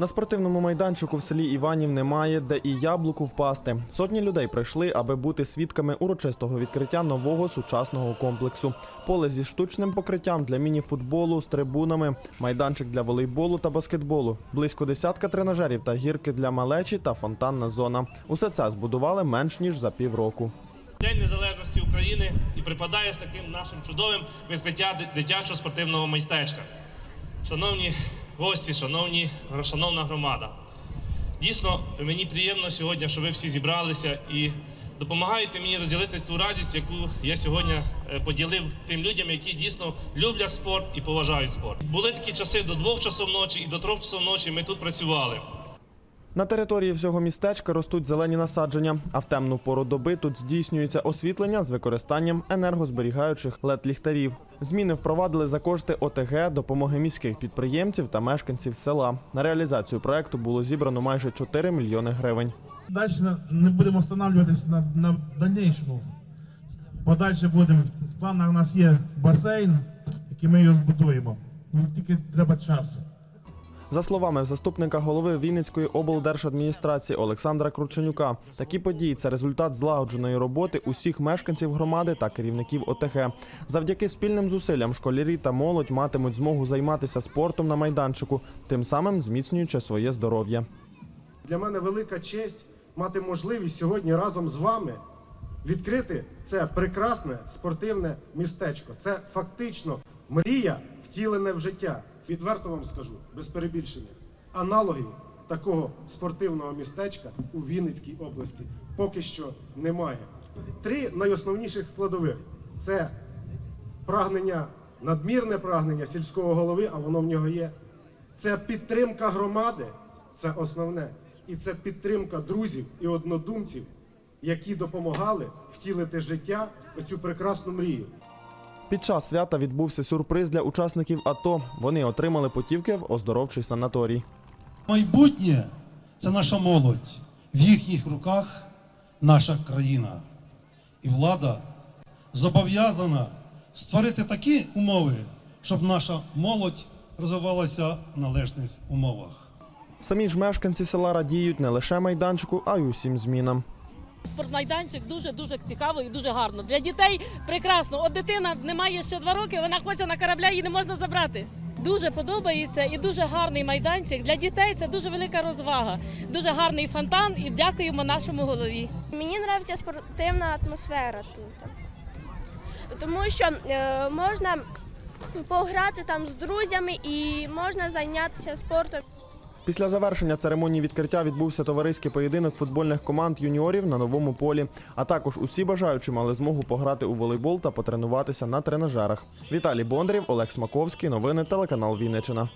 На спортивному майданчику в селі Іванів немає, де і яблуку впасти. Сотні людей прийшли, аби бути свідками урочистого відкриття нового сучасного комплексу. Поле зі штучним покриттям для міні-футболу з трибунами, майданчик для волейболу та баскетболу, близько десятка тренажерів та гірки для малечі та фонтанна зона. Усе це збудували менш ніж за півроку. День незалежності. України і припадає з таким нашим чудовим відкриття дитячого спортивного майстечка. Шановні гості, шановні, шановна громада, дійсно мені приємно сьогодні, що ви всі зібралися і допомагаєте мені розділити ту радість, яку я сьогодні е, поділив тим людям, які дійсно люблять спорт і поважають спорт. Були такі часи до двох часов ночі і до трьох часов ночі ми тут працювали. На території всього містечка ростуть зелені насадження, а в темну пору доби тут здійснюється освітлення з використанням енергозберігаючих led ліхтарів. Зміни впровадили за кошти ОТГ, допомоги міських підприємців та мешканців села. На реалізацію проекту було зібрано майже 4 мільйони гривень. Дальше не будемо встановлюватись на, на дальнішому. Подальше будемо. В планах у нас є басейн, який ми його збудуємо. Тільки треба час. За словами заступника голови Вінницької облдержадміністрації Олександра Крученюка, такі події це результат злагодженої роботи усіх мешканців громади та керівників ОТГ. Завдяки спільним зусиллям школярі та молодь матимуть змогу займатися спортом на майданчику, тим самим зміцнюючи своє здоров'я. Для мене велика честь мати можливість сьогодні разом з вами відкрити це прекрасне спортивне містечко. Це фактично мрія, втілене в життя. Відверто вам скажу, без перебільшення. Аналогів такого спортивного містечка у Вінницькій області поки що немає. Три найосновніших складових це прагнення, надмірне прагнення сільського голови, а воно в нього є. Це підтримка громади, це основне. І це підтримка друзів і однодумців, які допомагали втілити життя оцю прекрасну мрію. Під час свята відбувся сюрприз для учасників АТО. Вони отримали путівки в оздоровчий санаторій. Майбутнє це наша молодь. В їхніх руках наша країна. І влада зобов'язана створити такі умови, щоб наша молодь розвивалася в належних умовах. Самі ж мешканці села радіють не лише майданчику, а й усім змінам. Спортмайданчик дуже дуже цікаво і дуже гарно. Для дітей прекрасно. От дитина не має ще два роки, вона хоче на корабля, її не можна забрати. Дуже подобається і дуже гарний майданчик. Для дітей це дуже велика розвага, дуже гарний фонтан. І дякуємо нашому голові. Мені подобається спортивна атмосфера тут. Тому що е, можна пограти там з друзями і можна зайнятися спортом. Після завершення церемонії відкриття відбувся товариський поєдинок футбольних команд юніорів на новому полі. А також усі бажаючі мали змогу пограти у волейбол та потренуватися на тренажерах. Віталій Бондарів, Олег Смаковський. Новини телеканал Вінниччина.